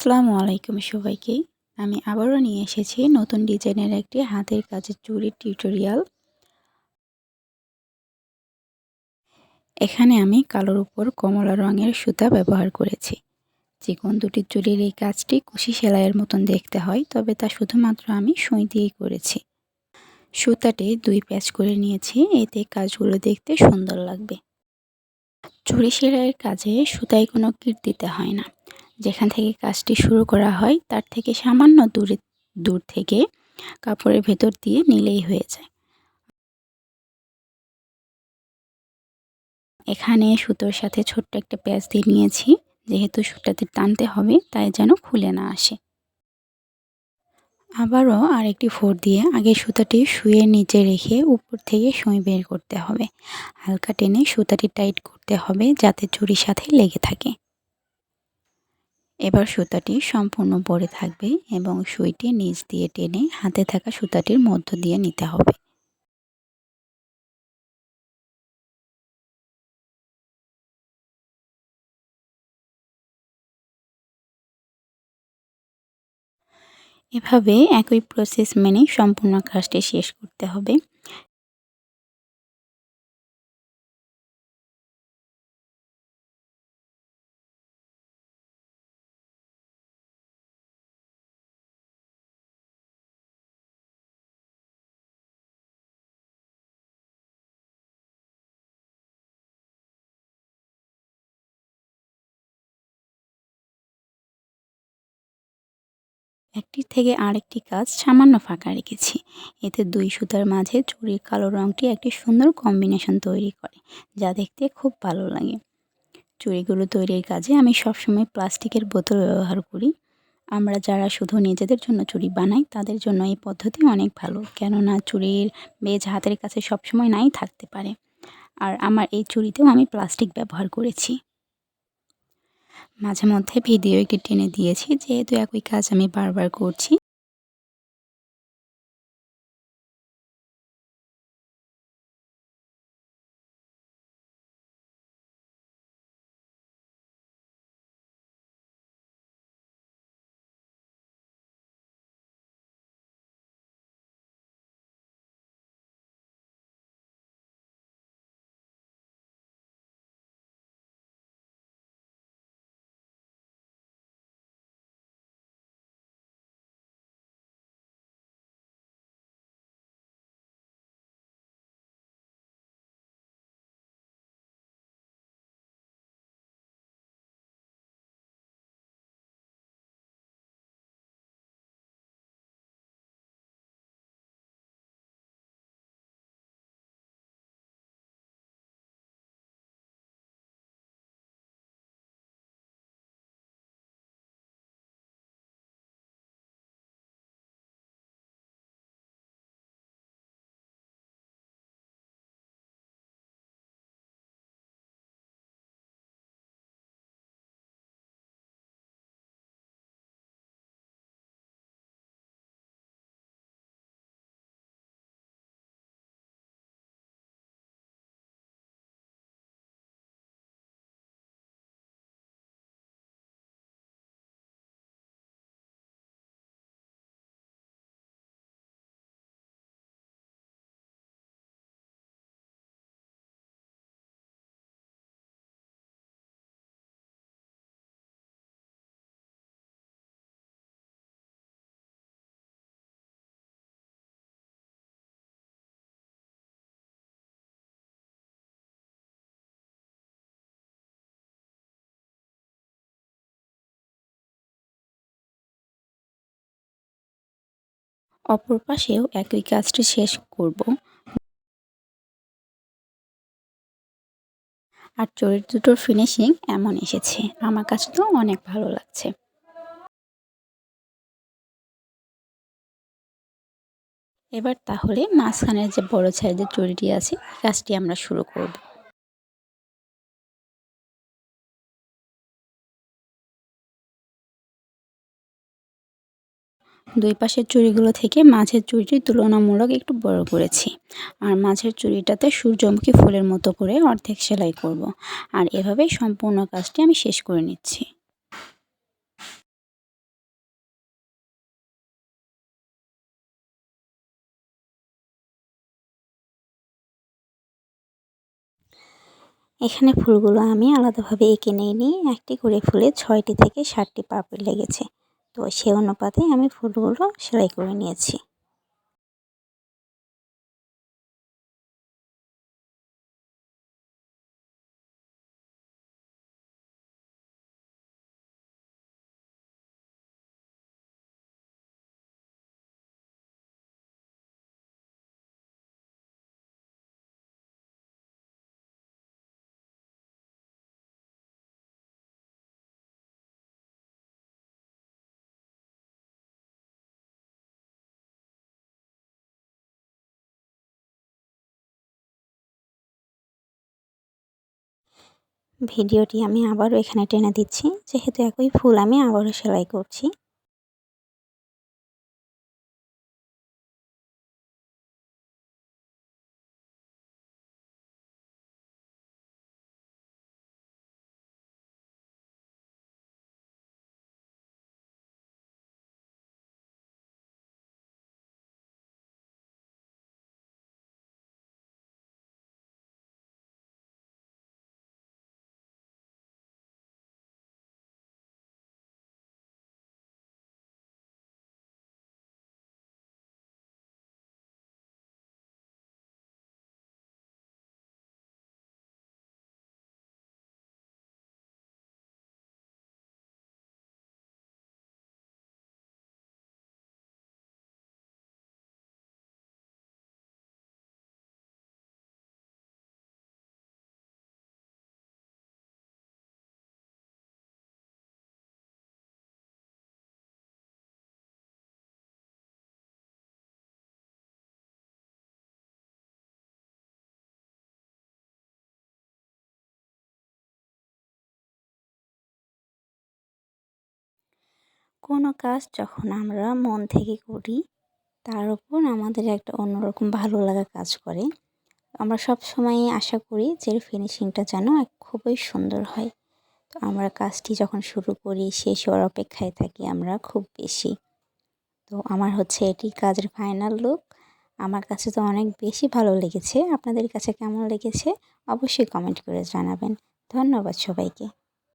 আসসালামু আলাইকুম সবাইকে। আমি আবারও নিয়ে এসেছি নতুন ডিজাইনের একটি হাতের কাজের চুরির টিউটোরিয়াল এখানে আমি কালোর উপর কমলা রঙের সুতা ব্যবহার করেছি। চিকন দুটি চুরির এই কাজটি কুশি সেলাইয়ের মতন দেখতে হয়, তবে তা শুধুমাত্র আমি সুই দিয়েই করেছি। সুতাটি দুই প্যাচ করে নিয়েছি, এতে কাজগুলো দেখতে সুন্দর লাগবে। চুরি সেলাইয়ের কাজে সুতায় কোনো কিট দিতে হয় না। যেখান থেকে কাজটি শুরু করা হয়, তার থেকে সামান্য দূরে, দূর থেকে কাপড়ের ভেতর দিয়ে নিলেই হয়ে যায়। এখানে সুতোর সাথে ছোট্ট একটা প্যাচ দিয়ে নিয়েছি, যেহেতু সুতাতে টানতে হবে, তাই যেন খুলে না আসে। আবারও আরেকটি ফোর দিয়ে আগে সুতাটি শুয়ে নিচে রেখে উপর থেকে সুই বের করতে হবে। হালকা টেনে সুতাটি টাইট করতে হবে, যাতে চুরির সাথে লেগে থাকে। এবার সুতাটি সম্পূর্ণ পরে থাকবে এবং সুইটি নিচ দিয়ে টেনে হাতে থাকা সুতাটির মধ্য দিয়ে নিতে হবে। এভাবে একই প্রসেস মেনে সম্পূর্ণ কাজটি শেষ করতে হবে। একটি থেকে আরেকটি কাজ সামান্য ফাঁকা রেখেছি। এতে দুই সুতার মাঝে চুরির কালো রঙটি একটি সুন্দর কম্বিনেশন তৈরি করে, যা দেখতে খুব ভালো লাগে। চুড়িগুলো তৈরির কাজে আমি সবসময় প্লাস্টিকের বোতল ব্যবহার করি। আমরা যারা শুধু নিজেদের জন্য চুড়ি বানাই, তাদের জন্য এই পদ্ধতি অনেক ভালো, কেননা চুড়ির বেজ হাতের কাছে সবসময় নাই থাকতে পারে। আর আমার এই চুড়িতেও আমি প্লাস্টিক ব্যবহার করেছি। মাঝে মধ্যে ভিডিও একটি টেনে দিয়েছি যেহেতু একই কাজ আমি বারবার করছি। অপর পাশেও একই কাজটি শেষ করব। আর চরিত্র দুটোর ফিনিশিং এমন এসেছে। আমার কাছে তো অনেক ভালো লাগছে। এবার তাহলে মাঝখানের যে বড় সাইজের চুরিটি আছে কাজটি আমরা শুরু করব। দুই পাশের চুড়িগুলো থেকে মাঝের চুড়িটি তুলনামূলক একটু বড় করেছি। আর মাঝের চুড়িটাতে সূর্যমুখী ফুলের মতো করে অর্ধেক সেলাই করব। আর এভাবেই সম্পূর্ণ কাজটি আমি শেষ করে নিচ্ছি। এখানে ফুলগুলো আমি আলাদাভাবে এঁকে নিয়ে নি একটি করে ফুলে ছয়টি থেকে ষাটটি পাপড়ি লেগেছে। তো সেই অনুপাতে আমি ফুলগুলো সেলাই করে নিয়েছি। ভিডিওটি আমি আবারও এখানে টেনে দিচ্ছি। যেহেতু একই ফুল আমি আবারও সেলাই করছি। কোনো কাজ যখন আমরা মন থেকে করি, তার উপর আমাদের একটা অন্যরকম ভালো লাগা কাজ করে। আমরা সব সময় আশা করি যে ফিনিশিংটা যেন খুবই সুন্দর হয়। তো আমরা কাজটি যখন শুরু করি, শেষ হওয়ার অপেক্ষায় থাকি আমরা খুব বেশি। তো আমার হচ্ছে এটি কাজের ফাইনাল লুক আমার কাছে তো অনেক বেশি ভালো লেগেছে। আপনাদের কাছে কেমন লেগেছে? অবশ্যই কমেন্ট করে জানাবেন। ধন্যবাদ সবাইকে।